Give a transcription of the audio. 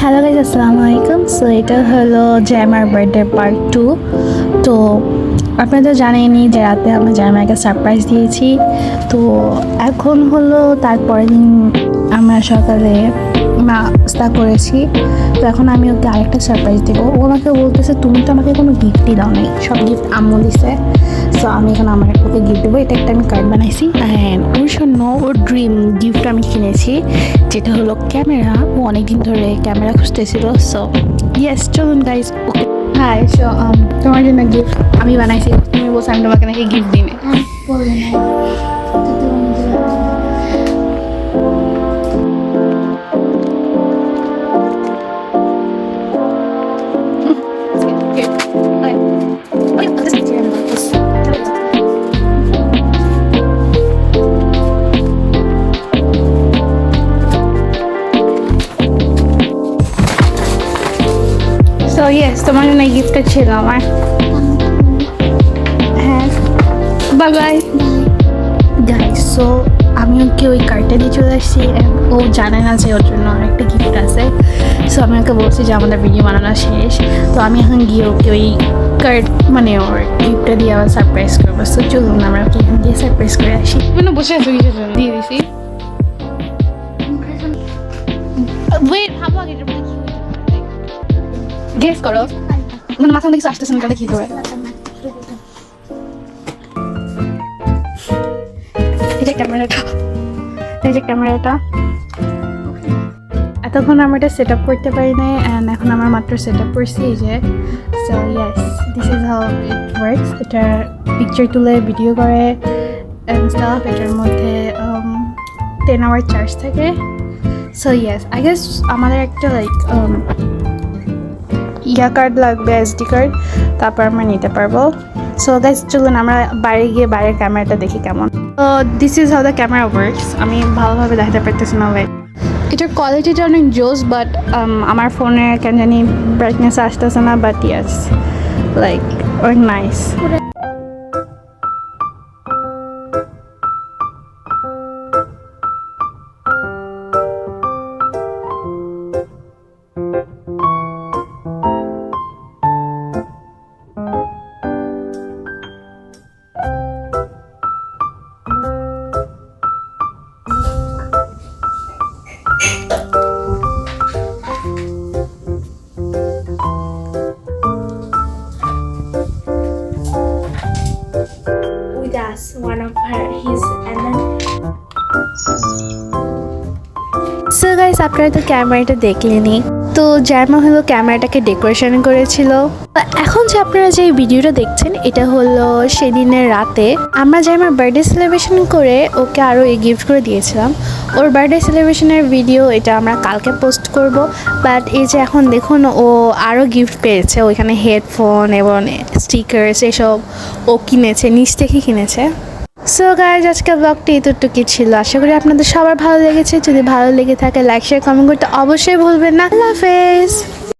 Hello guys আসসালামু আলাইকুম so এটা হলো জ্যামার বার্থডে পার্ট টু তো, আপনারা তো জানেনি যে রাতে আমরা জ্যামাকে সারপ্রাইজ দিয়েছি। তো, এখন হলো তারপরের দিন আমরা সকালে নাস্তা করেছি। তো এখন আমি ওকে আরেকটা সারপ্রাইজ দেবো। ও আমাকে বলতেছে তুমি তো আমাকে কোনো গিফটই দাও নাই সব গিফট আম্মু দিছে। সো আমি এখন আমার ওকে গিফট দেবো। এটা একটা আমি কার্ড বানাইছি। অ্যান্ড ওর জন্য ওর ড্রিম গিফট আমি কিনেছি যেটা হলো ক্যামেরা ও অনেকদিন ধরে ক্যামেরা খুঁজতেছিল। সো ইয়েস চলুন guys okay hi so um, তোমার জন্য গিফট আমি বানাইছি। তুমি বলছো আমি তোমাকে নাকি গিফট দিনে ইয়েস তোমার জন্য গিফটটা ছিল আমার হ্যাঁ বাই বাই গাইস সো আমি ওকে ওই কার্ডটা দিয়ে চলে আসছি and ও জানে না যে ওর জন্য আরেকটা গিফট আছে সো আমি ওকে বলছি যে আমাদের ভিডিও বানানো শেষ তো আমি এখন গিয়ে ওকে ওই কার্ড মানে ওর গিফটটা দিয়ে আবার সারপ্রাইজ করব সো চলুন আমরা ওকে এখান দিয়ে সারপ্রাইজ করে আসি মানে বসে আছো কিছু জন্য দিয়ে দিছি গেস করো। মানে মাথা থেকে আসতেছে না কি করে এই যে ক্যামেরাটা এতক্ষণ আমরা এটা সেট আপ করতে পারি নাই অ্যান্ড এখন আমরা মাত্র সেট আপ করছি এই যে। So yes this is how it works এটা পিকচার তুলে ভিডিও করে অ্যান্ড স্টাফ এটার মধ্যে টেন আওয়ার চার্জ থাকে। সো ইয়েস আই গেস আমাদের একটা লাইক ইয়া কার্ড লাগবে এসডি কার্ড, তারপর আমরা নিতে পারব। সো গাইজ চলুন আমরা বাইরে গিয়ে বাইরের ক্যামেরাটা দেখি কেমন। তো this is how the camera works আমি ভালোভাবে দেখাতে পারতেছি না ভাই এটার কোয়ালিটিটা অনেক জোস বাট আমার ফোনে কেন জানি ব্রাইটনেস আসতেছে না বাট ইয়াস লাইক অনেক nice us one of her his and then so guys আপনারা তো ক্যামেরাটা দেখলেনি তো জার্মা হলো ক্যামেরাটাকে ডেকোরেশন করেছিল। এখন যে আপনারা যে ভিডিওটা দেখছেন, এটা হলো সেদিনের রাতে। আমরা জার্মার বার্থডে সেলিব্রেশন করে ওকে আরও এই গিফট করে দিয়েছিলাম। ওর বার্থডে সেলিব্রেশনের ভিডিও এটা আমরা কালকে পোস্ট করব। বাট এই যে এখন দেখুন, ও আরও গিফট পেয়েছে। ওইখানে হেডফোন এবং স্টিকার্স এসব ও কিনেছে, নিচ থেকে কিনেছে। সো গাইজ আজকে ব্লগটি এতটুকু ছিল। আশা করি আপনাদের সবার ভালো লেগেছে। যদি ভালো লেগে থাকে লাইক শেয়ার কমেন্ট করতে অবশ্যই ভুলবেন না। আল্লাহ হাফেজ।